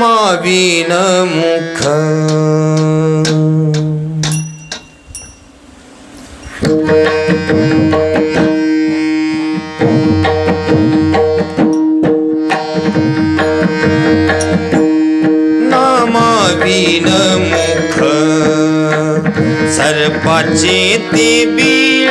मुख. नामाविन मुख. सर्पाचे ते बीळ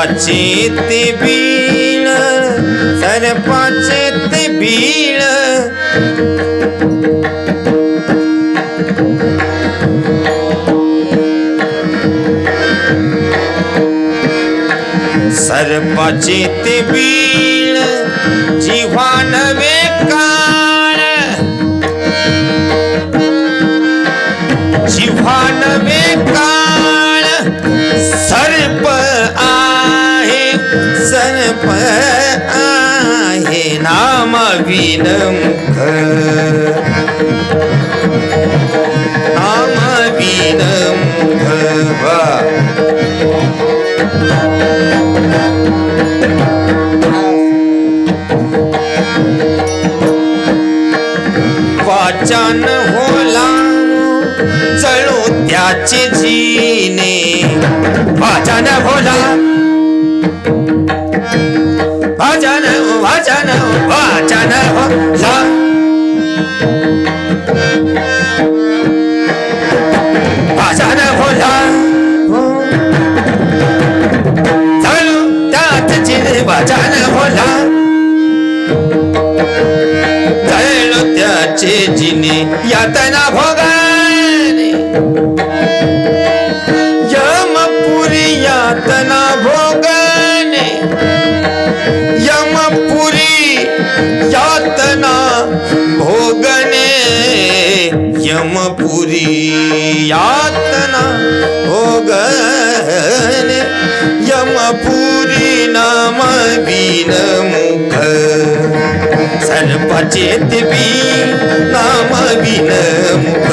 सर्पाचे ते बीळ सर्पाचे ते बीळ सर्पाचे ते बीळ जिव्हा नवे मुख नाम मुख वा। वाचन होला चळू त्याचे जीने। वाचन होला। वाचन वाचन वाचन होला वाचन होला चळू त्याचे वाचन होला जळलो त्याचे जिने यातना भोगाने. यमपुरी यातना भोगणे यमपुरी नाम बीन मुख। सर्पचेत बी नाम बीन मुख।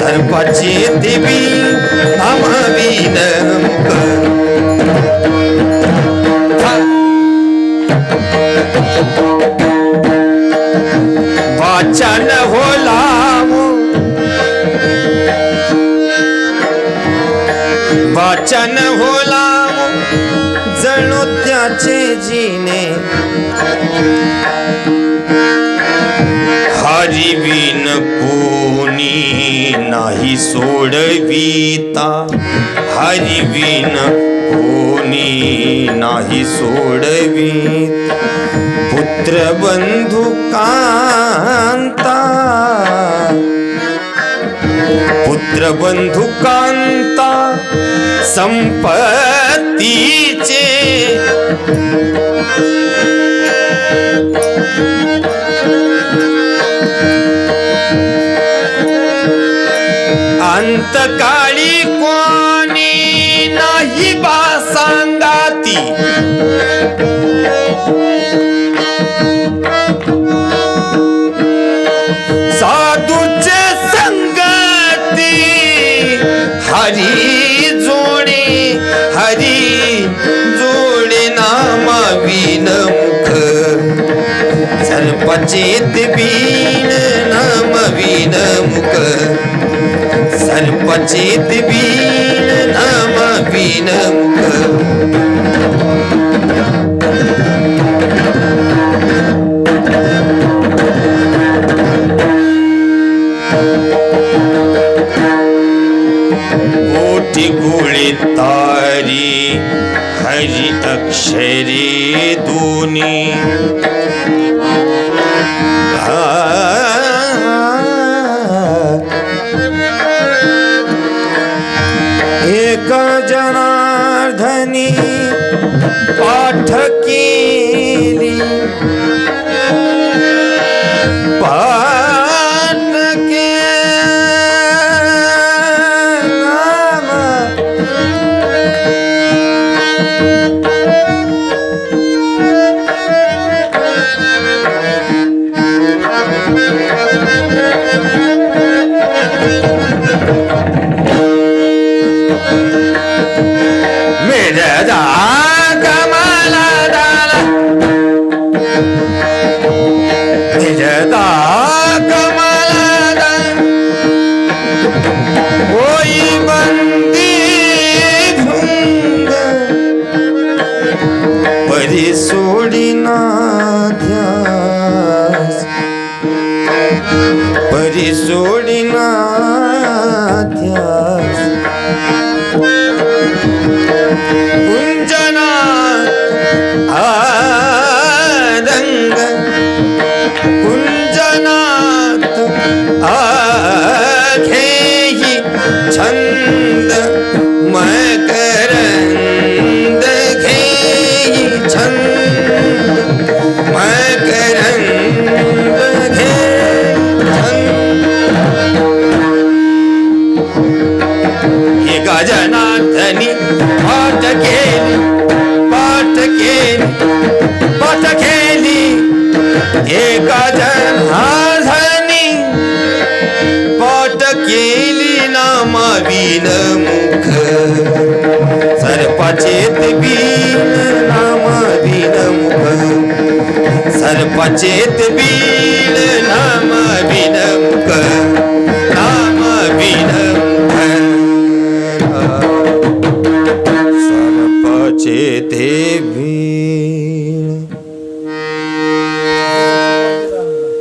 सर्पचेत ते बी नाम बीन मुख। वाचन होला वाचन होला जणू त्याचे जिने. हरिविन कोणी नाही सोडविता. हरिविन कोणी नाही सोडवी पुत्र बंधू कांता. पुत्र बंधू कांता संपत्तीचे अंतकाळी कोणी नाही बा सांगाती चेत बीण नाम वीन मुख. चेत बीण नाम वीन मुख. कोटी गोळी तारी हरी अक्षरे दोनी. एक जनार्दनी पाठ 没得的 केली पाठ केली पाठ केली पाठ केली एका जनाधनी पाठ केली नामाविन मुख. सर्पाचेत बीन नामाविन मुख. सर्पाचेत बीन नामाविन मुख.